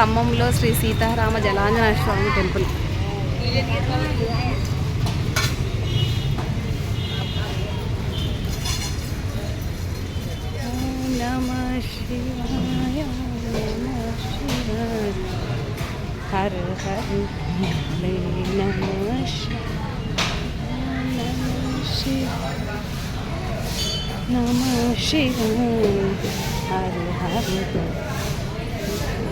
ఖమ్మంలో శ్రీ సీతారామ జలాంజనేయ స్వామి టెంపుల్. హర హర నమ శివ నమ శివ హర హర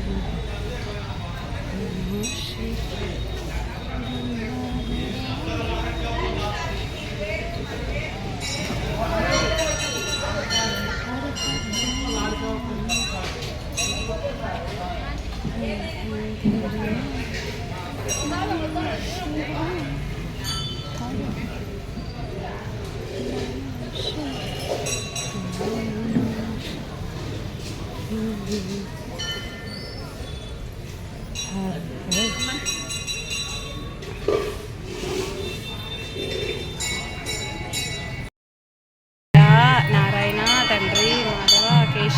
హరి నమః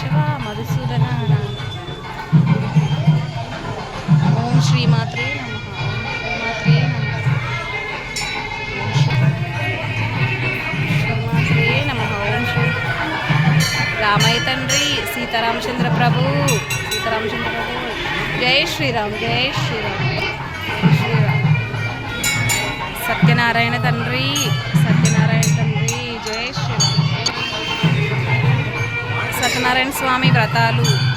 కేశవ మధుసూదన ఓం శ్రీమాత్రే శ్రీమాత్రే శ్రీమాత్రే నమః. ఓం శ్రీ రామయ్య తండ్రి సీతారామచంద్ర ప్రభు సీతారామచంద్ర ప్రభు. జై శ్రీరామ్ జై శ్రీరామ్ జై శ్రీరామ్. సత్యనారాయణ తండ్రి సత్యనారాయణ సత్యనారాయణ స్వామి వ్రతాలు.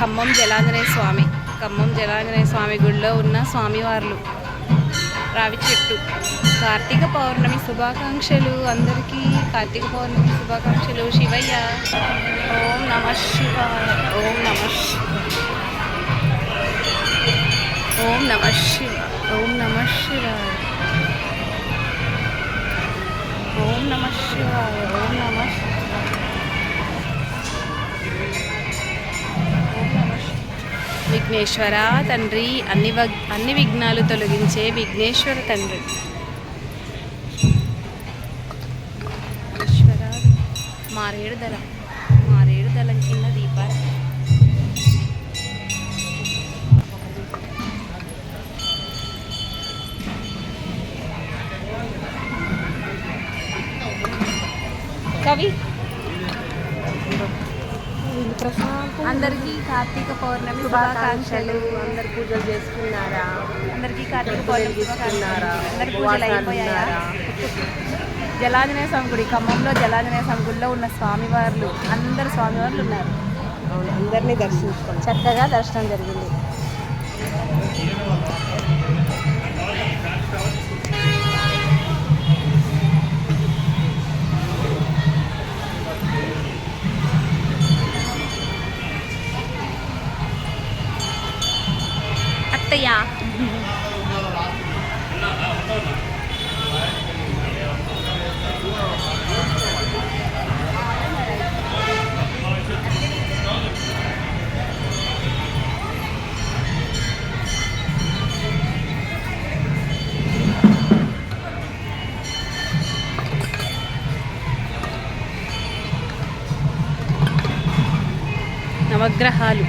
ఖమ్మం జలాంజనేయ స్వామి. ఖమ్మం జలాంజనేయ స్వామి గుడిలో ఉన్న స్వామివార్లు. రావి చెట్టు. కార్తీక పౌర్ణమి శుభాకాంక్షలు అందరికీ. కార్తీక పౌర్ణమి శుభాకాంక్షలు శివయ్య. ఓం నమ శివ ఓం నమ ఓం నమ శివ ఓం నమ శివ ఓం నమ శివ ఓం నమ విఘ్నేశ్వర తండ్రి అన్ని అన్ని విఘ్నాలు తొలగించే విఘ్నేశ్వర తండ్రి. మారేడు దళం. అందరికీ కార్తీక పౌర్ణమి శుభాకాంక్షలు. అందరు పూజలు చేసుకున్నారా? అందరికీ కార్తీక పౌర్ణమి తీసుకున్నారా అందరి పూజలు అయిపోయాయా? జలాంజనేయ స్వామి గుడి ఖమ్మంలో జలాంజనేయ స్వామి గుడిలో ఉన్న స్వామివార్లు అందరు స్వామివార్లు ఉన్నారు. అందరినీ దర్శించుకోండి చక్కగా దర్శనం జరిగింది. Maia. గ్రహాలు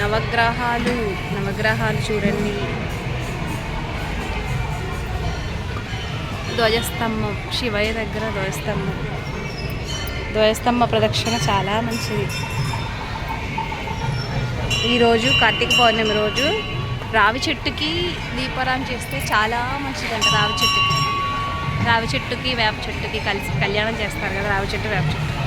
నవగ్రహాలు నవగ్రహాలు చూడండి. ధ్వజస్తంభం శివయ్య దగ్గర ధ్వజస్తంభం. ధ్వజస్తంభ ప్రదక్షిణ చాలా మంచిది. ఈరోజు కార్తీక పౌర్ణమి రోజు రావి చెట్టుకి దీపారాం చేస్తే చాలా మంచిదంట రావి చెట్టుకి. రావి చెట్టుకి వేప చెట్టుకి కలిసి కళ్యాణం చేస్తారు కదా రావి చెట్టు వేప చెట్టు.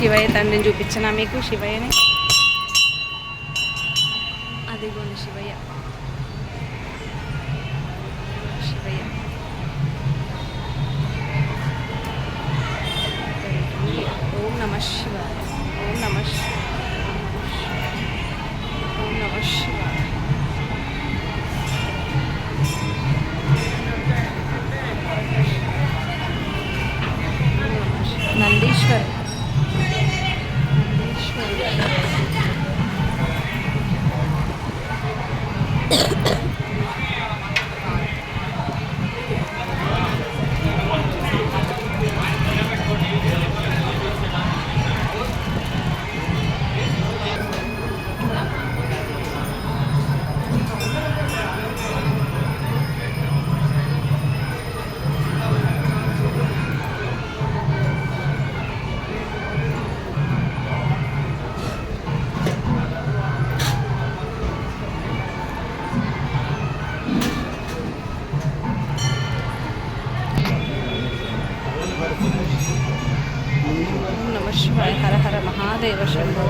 శివయ్య తండ్రిని చూపించిన మీకు శివయ్యని. Ahem. ఎండలో శంభో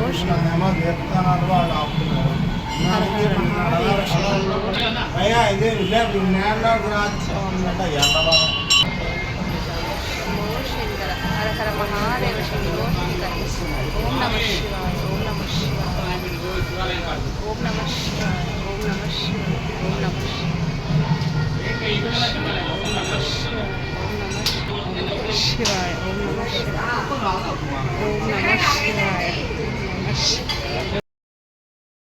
శంకర హర మహాదేవ శంభో. ఓం నమ శివాయ ఓం నమ శివాయ. ఓం నమ 我买了十我买了十买了十